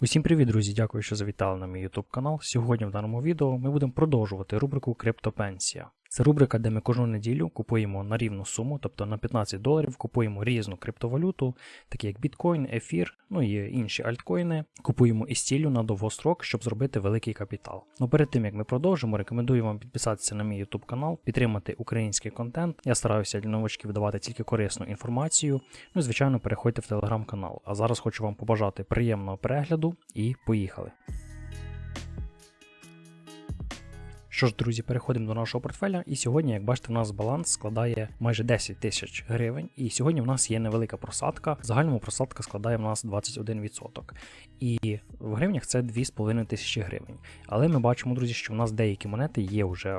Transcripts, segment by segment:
Усім привіт, друзі! Дякую, що завітали на мій YouTube канал. Сьогодні в даному відео ми будемо продовжувати рубрику Криптопенсія. Це рубрика, де ми кожну неділю купуємо на рівну суму, тобто на 15 доларів купуємо різну криптовалюту, такі як біткоін, ефір, ну і інші альткоїни. Купуємо із ціллю на довгострок, щоб зробити великий капітал. Ну перед тим як ми продовжимо, рекомендую вам підписатися на мій YouTube канал, підтримати український контент. Я стараюся для новачків давати тільки корисну інформацію. Ну і звичайно, переходьте в телеграм-канал. А зараз хочу вам побажати приємного перегляду і поїхали. Що ж, друзі, переходимо до нашого портфеля. І сьогодні, як бачите, у нас баланс складає майже 10 тисяч гривень. І сьогодні в нас є невелика просадка. В загальному просадка складає в нас 21%. І в гривнях це 2,5 тисячі гривень. Але ми бачимо, друзі, що в нас деякі монети є вже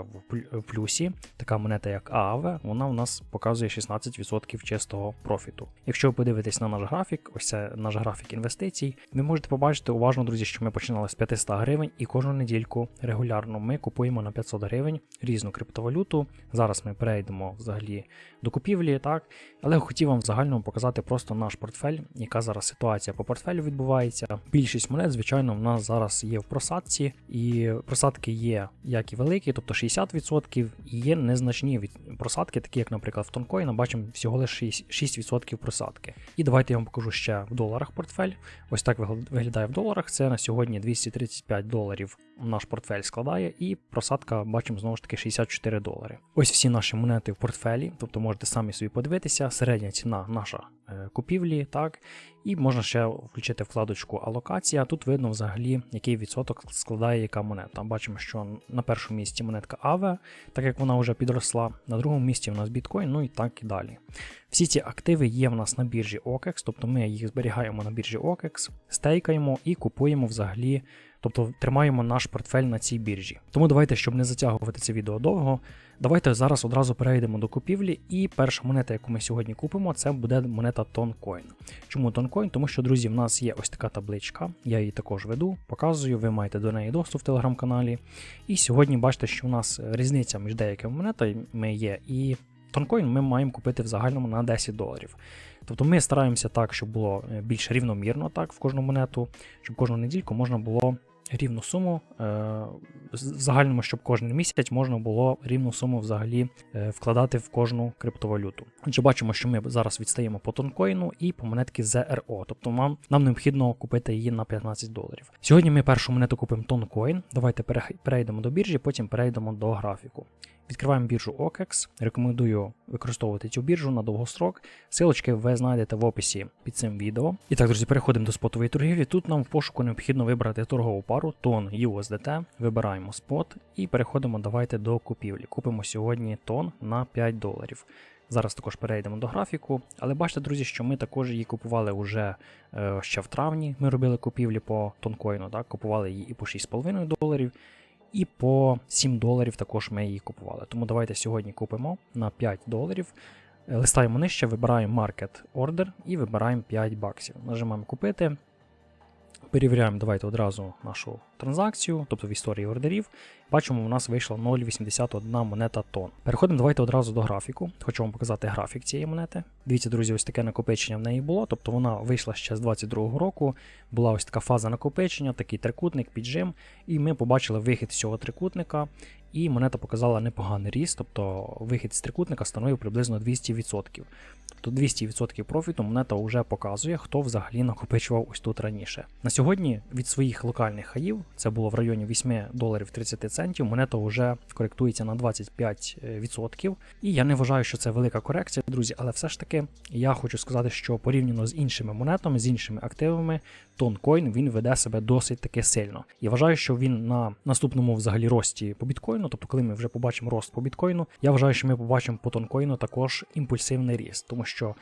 в плюсі. Така монета, як ААВ, вона у нас показує 16% чистого профіту. Якщо ви подивитесь на наш графік, ось це наш графік інвестицій, ви можете побачити уважно, друзі, що ми починали з 500 гривень, і кожну недільку регулярно ми купуємо на 500 гривень різну криптовалюту. Зараз ми перейдемо взагалі до купівлі, так. Але хотів вам в загальному показати просто наш портфель, яка зараз ситуація по портфелю відбувається. Більшість монет, звичайно, в нас зараз є в просадці, і просадки є як і великі, тобто 60%, і є незначні від просадки, такі як, наприклад, в тонкоїна, бачимо всього лише 6% просадки. І давайте я вам покажу ще в доларах портфель. Ось так виглядає в доларах. Це на сьогодні 235 доларів наш портфель складає, і просадка бачимо знову ж таки 64 долари. Ось всі наші монети в портфелі, тобто можете самі собі подивитися. Середня ціна наша е, купівлі, так. І можна ще включити вкладочку алокація. Тут видно взагалі, який відсоток складає яка монета. Бачимо, що на першому місці монетка AVE, так як вона вже підросла. На другому місці у нас біткоін, ну і так і далі. Всі ці активи є в нас на біржі OKEX, тобто ми їх зберігаємо на біржі OKEX, стейкаємо і купуємо взагалі, тобто тримаємо наш портфель на цій біржі. Тому давайте, щоб не затягувати це відео довго, давайте зараз одразу перейдемо до купівлі. І перша монета, яку ми сьогодні купимо, це буде монета Toncoin. Чому Toncoin? Тому що, друзі, в нас є ось така табличка, я її також веду, показую, ви маєте до неї доступ в телеграм-каналі. І сьогодні бачите, що у нас різниця між деякими монетами є, і Тонкоін ми маємо купити в загальному на 10 доларів. Тобто ми стараємося так, щоб було е, більш рівномірно так в кожну монету, щоб кожну недільку можна було рівну суму, е, в загальному, щоб кожен місяць можна було рівну суму взагалі е, вкладати в кожну криптовалюту. Отже, бачимо, що ми зараз відстаємо по тонкоїну і по монетки ZRO, тобто нам, нам необхідно купити її на 15 доларів. Сьогодні ми першу монету купимо тонкоін. Давайте перейдемо до біржі, потім перейдемо до графіку. Відкриваємо біржу OKEX. Рекомендую використовувати цю біржу на довгострок. Силочки ви знайдете в описі під цим відео. І так, друзі, переходимо до спотової торгівлі. Тут нам в пошуку необхідно вибрати торгову пару тон USDT. Вибираємо спот і переходимо давайте до купівлі. Купимо сьогодні тон на 5 доларів. Зараз також перейдемо до графіку, але бачите, друзі, що ми також її купували вже е, ще в травні. Ми робили купівлі по тонкоїну, так, купували її і по 6,5 доларів, і по 7 доларів також ми її купували. Тому давайте сьогодні купимо на 5 доларів. Е, Листаємо нижче, вибираємо Market Order і вибираємо 5 баксів. Нажимаємо купити. Перевіряємо давайте одразу нашу транзакцію, тобто в історії ордерів. Бачимо, у нас вийшла 0,81 монета тон. Переходимо давайте одразу до графіку. Хочу вам показати графік цієї монети. Дивіться, друзі, ось таке накопичення в неї було. Тобто вона вийшла ще з 22-го року. Була ось така фаза накопичення, такий трикутник, піджим. І ми побачили вихід з цього трикутника. І монета показала непоганий ріст, тобто вихід з трикутника становив приблизно 200%. Тобто 200% профіту монета вже показує, хто взагалі накопичував ось тут раніше. На сьогодні від своїх локальних хаїв, це було в районі 8 доларів 30 центів, монета вже коректується на 25%. І я не вважаю, що це велика корекція, друзі, але все ж таки я хочу сказати, що порівняно з іншими монетами, з іншими активами, Тонкоін він веде себе досить таки сильно. І вважаю, що він на наступному взагалі рості по біткоїну, тобто коли ми вже побачимо рост по біткоїну, я вважаю, що ми побачимо по тонкоїну також імпульсивний ріст, тому що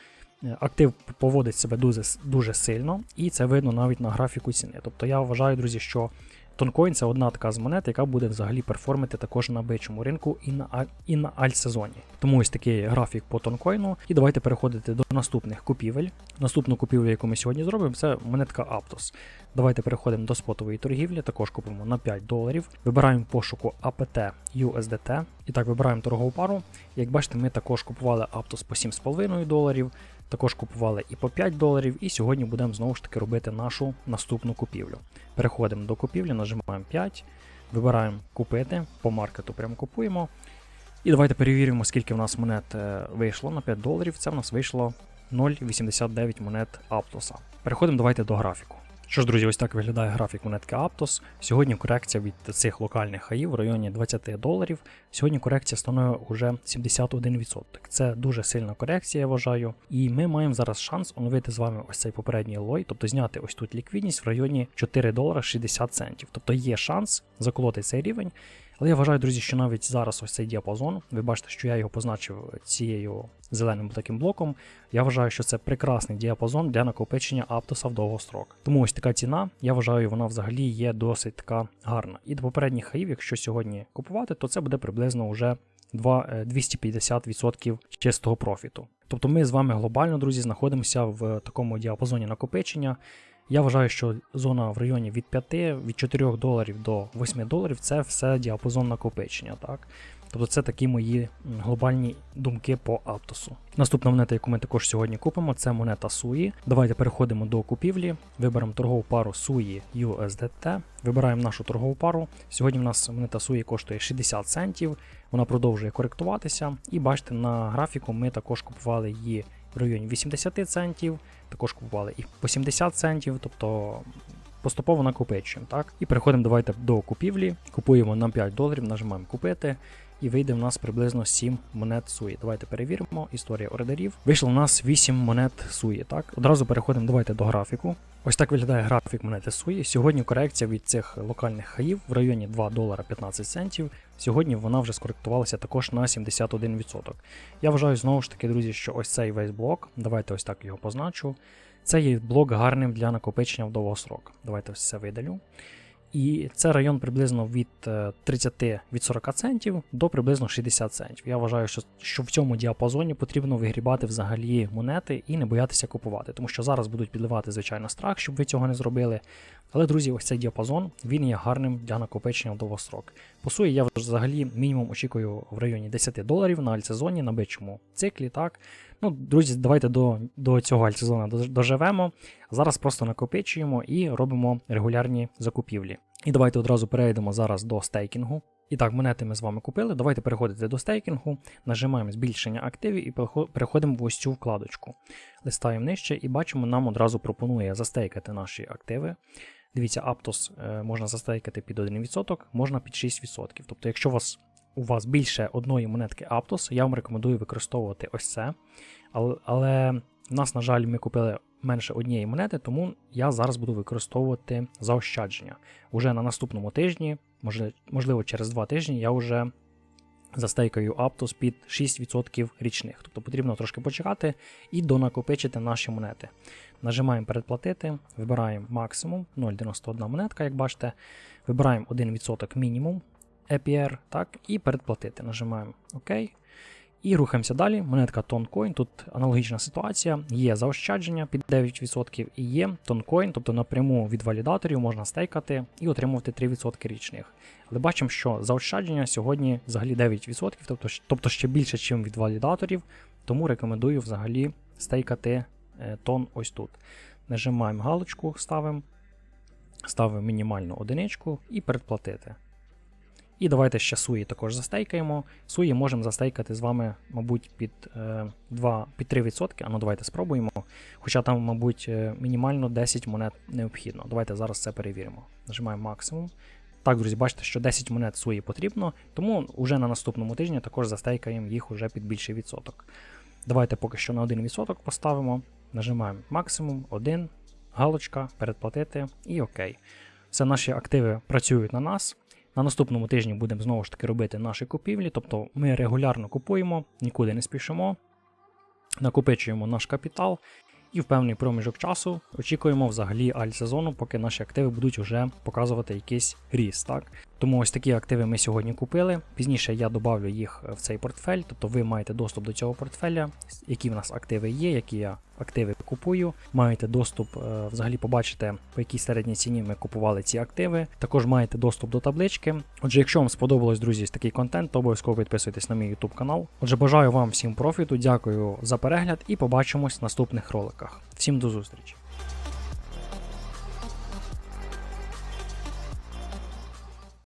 е, актив поводить себе дуже, дуже сильно, і це видно навіть на графіку ціни. Тобто я вважаю, друзі, що Тонкоін це одна така з монет, яка буде взагалі перформити також на бичому ринку і на і на альт-сезоні. Тому ось такий графік по тонкоїну. І давайте переходити до наступних купівель. Наступну купівлю, яку ми сьогодні зробимо, це монетка Aptos. Давайте переходимо до спотової торгівлі, також купимо на 5 доларів. Вибираємо пошуку APT USDT. І так, вибираємо торгову пару. Як бачите, ми також купували Aptos по 7,5 доларів. Також купували і по 5 доларів, і сьогодні будемо знову ж таки робити нашу наступну купівлю. Переходимо до купівлі, нажимаємо 5, вибираємо купити, по маркету прямо купуємо. І давайте перевіримо, скільки в нас монет е, вийшло на 5 доларів. Це в нас вийшло 0,89 монет Аптоса. Переходимо давайте до графіку. Що ж, друзі, ось так виглядає графік монетки Aptos. Сьогодні корекція від цих локальних хаїв в районі 20 доларів. Сьогодні корекція становить уже 71%. Це дуже сильна корекція, я вважаю. І ми маємо зараз шанс оновити з вами ось цей попередній лой, тобто зняти ось тут ліквідність в районі 4 долара 60 центів. Тобто є шанс заколоти цей рівень. Але я вважаю, друзі, що навіть зараз ось цей діапазон, ви бачите, що я його позначив цією зеленим таким блоком. Я вважаю, що це прекрасний діапазон для накопичення Аптоса в довгострок. Тому ось така ціна, я вважаю, вона взагалі є досить така гарна. І до попередніх хаїв, якщо сьогодні купувати, то це буде приблизно вже 250% чистого профіту. Тобто ми з вами глобально, друзі, знаходимося в такому діапазоні накопичення. Я вважаю, що зона в районі від 5, від 4 доларів до 8 доларів це все діапазон накопичення. так? Тобто це такі мої глобальні думки по Аптосу. Наступна монета, яку ми також сьогодні купимо, це монета Суї. Давайте переходимо до купівлі, виберемо торгову пару Суї USDT, вибираємо нашу торгову пару. Сьогодні в нас монета Суї коштує 60 центів, вона продовжує коректуватися. І бачите, на графіку ми також купували її в районі 80 центів, також купували і по 70 центів, тобто поступово накопичуємо. так? І переходимо давайте до купівлі, купуємо на 5 доларів, нажимаємо купити. І вийде в нас приблизно 7 монет суї. Давайте перевіримо. Історія ордерів. Вийшло у нас 8 монет суї. Так, одразу переходимо давайте до графіку. Ось так виглядає графік монети суї. Сьогодні корекція від цих локальних хаїв в районі 2 долара 15 центів. Сьогодні вона вже скоректувалася також на 71%. Я вважаю знову ж таки, друзі, що ось цей весь блок. Давайте ось так його позначу. Це є блок гарним для накопичення в довгосрок. Давайте все видалю. І це район приблизно від 30 від 40 центів до приблизно 60 центів. Я вважаю, що що в цьому діапазоні потрібно вигрібати взагалі монети і не боятися купувати, тому що зараз будуть підливати, звичайно, страх, щоб ви цього не зробили. Але, друзі, ось цей діапазон він є гарним для накопичення в довгострок. По суті, я взагалі мінімум очікую в районі 10 доларів на альтсезоні, на бичому циклі. так. Ну, Друзі, давайте до до цього альтсезону доживемо. Зараз просто накопичуємо і робимо регулярні закупівлі. І давайте одразу перейдемо зараз до стейкінгу. І так, монети ми з вами купили. Давайте переходити до стейкінгу, нажимаємо збільшення активів і переходимо в ось цю вкладочку. Листаємо нижче і бачимо, нам одразу пропонує застейкати наші активи. Дивіться, Aptos е, можна застейкати під 1%, можна під 6%. Тобто, якщо у вас у вас більше одної монетки Aptos, я вам рекомендую використовувати ось це. Але, але в нас, на жаль, ми купили менше однієї монети, тому я зараз буду використовувати заощадження. Уже на наступному тижні, можливо, через 2 тижні, я вже застейкаю Aptos під 6% річних. Тобто потрібно трошки почекати і донакопичити наші монети. Нажимаємо передплатити, вибираємо максимум 0,91 монетка, як бачите. Вибираємо 1% мінімум APR, так, і передплатити. Нажимаємо ОК. І рухаємося далі. Монетка Toncoin. Тут аналогічна ситуація. Є заощадження під 9% і є Toncoin, тобто напряму від валідаторів можна стейкати і отримувати 3% річних. Але бачимо, що заощадження сьогодні взагалі 9%, тобто тобто ще більше, ніж від валідаторів. Тому рекомендую взагалі стейкати е, тон ось тут. Нажимаємо галочку, ставимо, ставимо мінімальну одиничку і передплатити. І давайте ще суї також застейкаємо. Суї можемо застейкати з вами, мабуть, під 2, е, під 3%. А ну давайте спробуємо. Хоча там, мабуть, е, мінімально 10 монет необхідно. Давайте зараз це перевіримо. Нажимаємо максимум. Так, друзі, бачите, що 10 монет суї потрібно, тому вже на наступному тижні також застейкаємо їх уже під більший відсоток. Давайте поки що на 1% поставимо. Нажимаємо максимум, 1, галочка, передплатити і ОК. Все наші активи працюють на нас. На наступному тижні будемо знову ж таки робити наші купівлі, тобто ми регулярно купуємо, нікуди не спішимо, накопичуємо наш капітал і в певний проміжок часу очікуємо взагалі аль-сезону, поки наші активи будуть вже показувати якийсь ріст. Так? Тому ось такі активи ми сьогодні купили. Пізніше я добавлю їх в цей портфель, тобто ви маєте доступ до цього портфеля, які в нас активи є, які я активи купую. Маєте доступ, е, взагалі побачите, по якій середній ціні ми купували ці активи. Також маєте доступ до таблички. Отже, якщо вам сподобалось, друзі, такий контент, то обов'язково підписуйтесь на мій YouTube канал. Отже, бажаю вам всім профіту, дякую за перегляд і побачимось в наступних роликах. Всім до зустрічі!